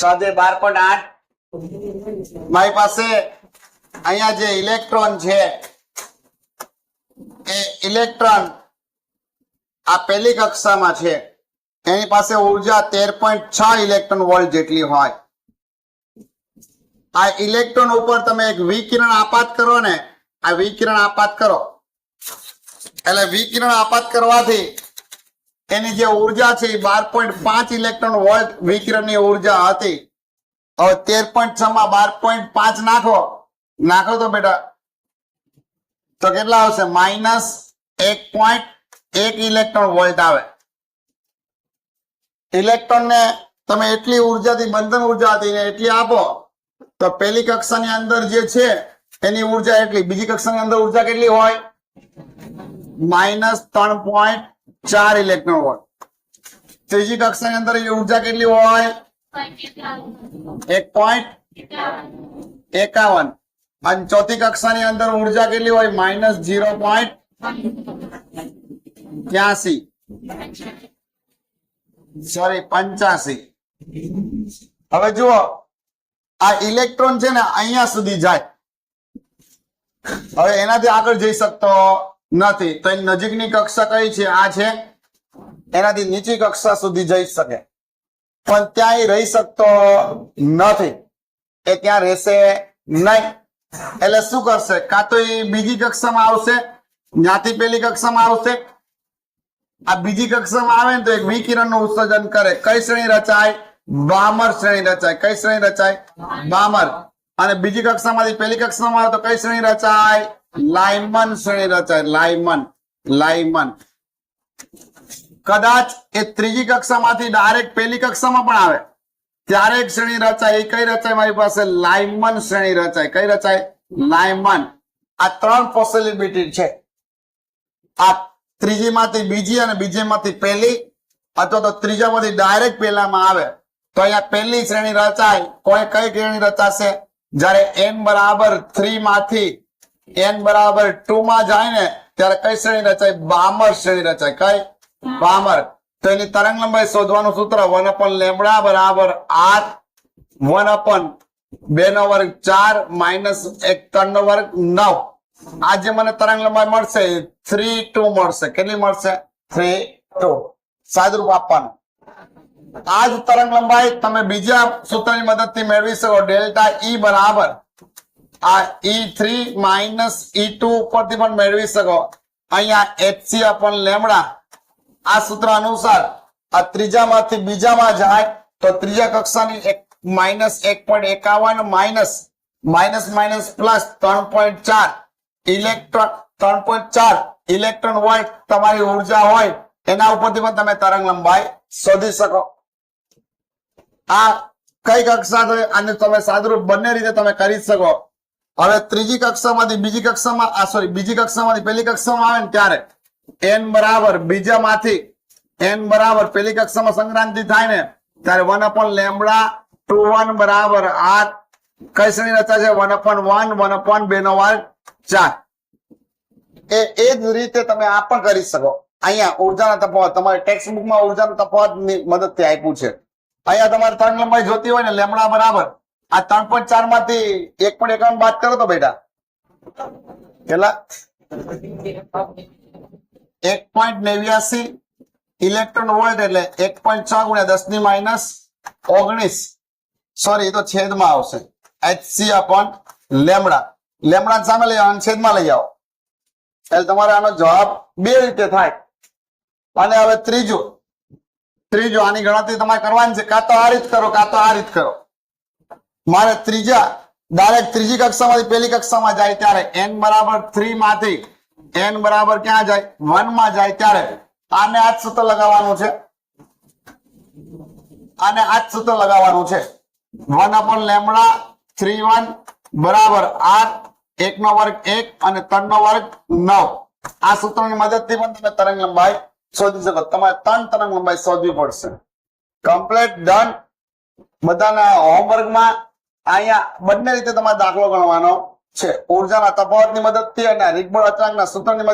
સાદે બાર point આઠ. મારી પાસે અહીંયા જે ઇલેક્ટ્રોન છે, એ ઇલેક્ટ્રોન આ પહેલી કક્ષામાં છે. એની પાસે ઊર્જા તેર પોઈન્ટ છ ઇલેક્ટ્રોન વોલ્ટ જેટલી હોય. આ ઇલેક્ટ્રોન ઉપર તમે એક વિકિરણ આપાત કરો ને, આ વિકિરણ આપાત કરો. એટલે વિકિરણ આપાત કરવાથી એની જે ઊર્જા છે બાર પોઈન્ટ પાંચ ઇલેક્ટ્રોન વોલ્ટ વિકિરણની ઊર્જા હતી. હવે તેર પોઈન્ટ છ માં બાર પોઈન્ટ પાંચ નાખો. નાખો તો બેટા, તો કેટલા આવશે? માઇનસ એક પોઈન્ટ એક ઇલેક્ટ્રોન વોલ્ટ આવે. ઇલેક્ટ્રોન ને તમે એટલી ઉર્જાથી બંધન ઊર્જા હતી ને એટલી આપો, તો પહેલી કક્ષાની અંદર જે છે, એની ઊર્જા એટલી. બીજી કક્ષાની અંદર ઊર્જા કેટલી હોય? માઇનસ ત્રણ પોઈન્ટ ચાર ઇલેક્ટ્રોન વોલ્ટ ત્રીજી કક્ષાની અંદર એ ઊર્જા કેટલી હોય એક પોઈન્ટ એકાવન અને ચોથી કક્ષાની અંદર ઊર્જા કેટલી હોય માઇનસ ઝીરો પોઈન્ટ ત્યાસી સોરી પંચ્યાસી હવે જુઓ, આ ઇલેક્ટ્રોન છે ને અહીંયા સુધી જાય. હવે એનાથી આગળ જઈ શકતો નથી. તો એની નજીકની કક્ષા કઈ છે? આ છે. એનાથી નીચી કક્ષા સુધી જઈ શકે. પણ ત્યાં એ રહી શકતો નથી. એ ત્યાં રહેશે નહીં. એટલે શું કરશે? કાં તો એ બીજી કક્ષામાં આવશે જ્યાંથી પેલી કક્ષામાં આવશે. આ બીજી કક્ષામાં આવે ને તો એક વિકિરણનું ઉત્સર્જન કરે. કઈ શ્રેણી રચાય? બામર શ્રેણી રચાય. કઈ શ્રેણી રચાય? બામર અને બીજી કક્ષામાંથી પેલી કક્ષામાં આવે તો કઈ શ્રેણી રચાય? લાઇમન શ્રેણી રચાય, લાયમન લાયમન. કદાચ એ ત્રીજી કક્ષામાંથી ડાયરેક્ટ પેલી કક્ષામાં પણ આવે. ત્યારે એક શ્રેણી રચાય, એ કઈ રચાય મારી પાસે? લાયમન શ્રેણી રચાય. કઈ રચાય? લાયમન. આ ત્રણ પોસિબિલિટી છે. આ ત્રીજીમાંથી બીજી અને બીજીમાંથી પહેલી, અથવા તો ત્રીજામાંથી ડાયરેક્ટ પહેલામાં આવે. તો અહીંયા પહેલી શ્રેણી રચાય. કોઈ કઈ શ્રેણી રચાશે? જ્યારે એન બરાબર થ્રી માંથી એન બરાબર ટુ માં જાય ને, ત્યારે કઈ શ્રેણી રચાય? બામર શ્રેણી રચાય. કઈ? બામર તો એની તરંગ લંબાઈ શોધવાનું સૂત્ર વન અપન લેમડા બરાબર આર વન અપન બે નો વર્ગ ચાર, માઇનસ એક ત્રણ નો વર્ગ નવ. આજે મને તરંગ લંબાઈ મળશે. થ્રી ટુ મળશે. કેટલી મળશે? થ્રી ટુ સાદરૂપ આપવાનું. આ તરંગ લંબાઈ તમે બીજા સૂત્રની મદદથી મેળવી શકો. ડેલ્ટા ઈ બરાબર આ E three minus E two ઉપરથી પણ મેળવી શકો. અહીંયા એચસી અપન લેમડા. આ સૂત્ર અનુસાર આ ત્રીજામાંથી બીજામાં જાય તો ત્રીજા કક્ષાની એક માઇનસ એક પોઈન્ટ એકાવન માઇનસ માઇનસ માઇનસ પ્લસ ત્રણ પોઈન્ટ ચાર. ઇલેક્ટ્રોન ત્રણ પોઈન્ટ ચાર. ઇલેક્ટ્રોન વોલ્ટ તમારી ઊર્જા હોય, એના ઉપરથી પણ તમે તરંગ લંબાઈ શોધી શકો. આ કઈ કક્ષા આને તમે સાદરૂપ બંને રીતે તમે કરી શકો. હવે ત્રીજી કક્ષામાંથી બીજી કક્ષામાં, આ સોરી બીજી કક્ષામાંથી પહેલી કક્ષામાં આવે ને ત્યારે એન બરાબર બીજામાંથી એન બરાબર પહેલી કક્ષામાં સંક્રાંતિ થાય ને, ત્યારે one upon lambda two one બરાબર આર કઈ શ્રેણી રચા છે? One upon one one upon બે નો વાર ચાર. એ એ જ રીતે તમે આ પણ કરી શકો. અહીંયા ઉર્જાના તફાવત, તમારે ટેક્સ્ટ બુકમાં ઉર્જાનો તફાવત મદદથી આપ્યું છે. અહીંયા તમારે ત્રણ લંબાઈ જોતી હોય ને લેમડા બરાબર આ ત્રણ પોઈન્ટ ચારમાંથી એક પોઈન્ટ એકાવન બાદ કરો તો બેટા. કેટલા? એક પોઈન્ટ નેવ્યાસી ઇલેક્ટ્રોન વોલ્ટ એટલે એક પોઈન્ટ છ ગુણ્યા દસની માઇનસ ઓગણીસ. સોરી એ તો છેદમાં આવશે. એચસી અપોન લેમડા લેમડા સામે લઈ આવો છેદમાં લઈ આવો. એટલે તમારે આનો જવાબ બે રીતે થાય. અને હવે ત્રીજું. ત્રીજું, આની ગણતરી તમારે કરવાની છે. કાં તો આ રીત કરો, કાં તો આ રીત કરો. મારે ત્રીજા ડાયરેક્ટ ત્રીજી કક્ષામાંથી પહેલી કક્ષામાં જાય ત્યારે એન બરાબર થ્રી માંથી એન બરાબર ક્યાં જાય? વનમાં જાય ત્યારે. આને આ સૂત્ર લગાવવાનું છે. આને આ સૂત્ર લગાવવાનું છે. One upon lambda three one બરાબર આર એક નો વર્ગ એક અને ત્રણ નો વર્ગ નવ. આ સૂત્રની મદદથી પણ તમે તરંગ લંબાઈ શોધી શકો. તમારે ત્રણ તરંગ લંબાઈ શોધવી પડશે. કમ્પ્લેટ ડન બધાના હોમવર્કમાં અહીંયા બંને રીતે તમારે દાખલો ગણવાનો છે. ઉર્જાના તફાવતની મદદથી અને રિગબોર્ડ અચળાંકના સૂત્રની